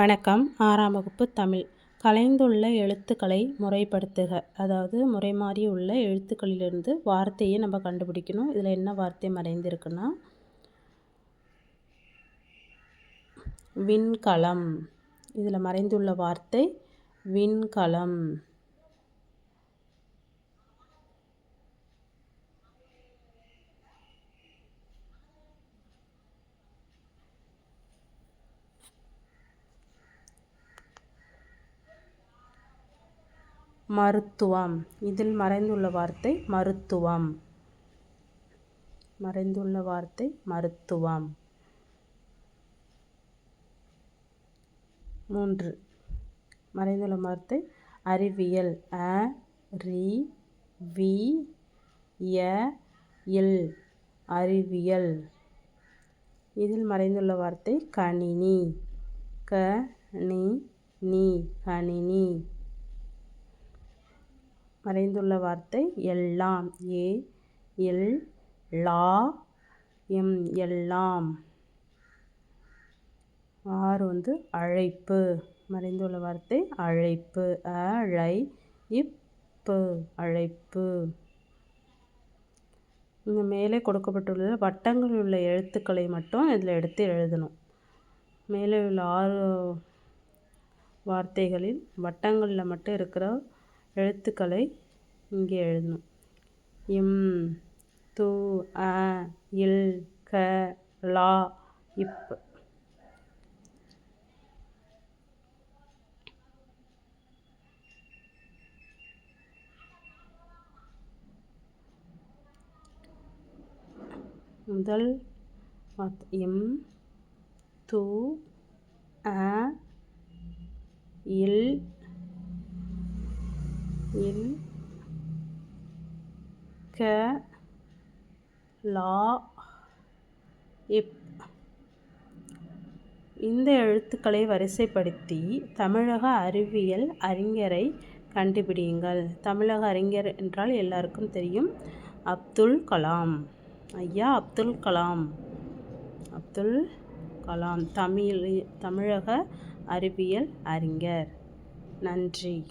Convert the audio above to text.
வணக்கம். ஆறாம் வகுப்பு தமிழ். கலைந்துள்ள எழுத்துக்களை முறைப்படுத்துக. அதாவது முறை மாறி உள்ள எழுத்துக்களிலிருந்து வார்த்தையை நம்ம கண்டுபிடிக்கணும். இதில் என்ன வார்த்தை மறைந்திருக்குன்னா விண்கலம். இதில் மறைந்துள்ள வார்த்தை விண்கலம். மருத்துவம். இதில் மறைந்துள்ள வார்த்தை மருத்துவம். மறைந்துள்ள வார்த்தை மருத்துவம். மூன்று. மறைந்துள்ள வார்த்தை அறிவியல். அ ரி வி ய இல். அறிவியல். இதில் மறைந்துள்ள வார்த்தை கணினி. க நி நீ கணினி. மறைந்துள்ள வார்த்தை எல்லாம். ஏ எல் லா எம் எல்லாம். ஆறு வந்து அழைப்பு. மறைந்துள்ள வார்த்தை அழைப்பு. அழை இப்பு அழைப்பு. இந்த மேலே கொடுக்கப்பட்டுள்ள வட்டங்களில் உள்ள எழுத்துக்களை மட்டும் இதில் எடுத்து எழுதணும். மேலே உள்ள ஆறு வார்த்தைகளில் வட்டங்களில் மட்டும் இருக்கிற எழுத்துக்களை இங்கே எழுதணும். இம் து அ இல் க லா இப். முதல் எம் து அ இல் இல் க லா இப். இந்த எழுத்துக்களை வரிசைப்படுத்தி தமிழக அறிவியல் அறிஞரை கண்டுபிடியுங்கள். தமிழக அறிஞர் என்றால் எல்லாருக்கும் தெரியும். அப்துல் கலாம். ஐயா அப்துல் கலாம். அப்துல் கலாம் தமிழ் தமிழக அறிவியல் அறிஞர். நன்றி.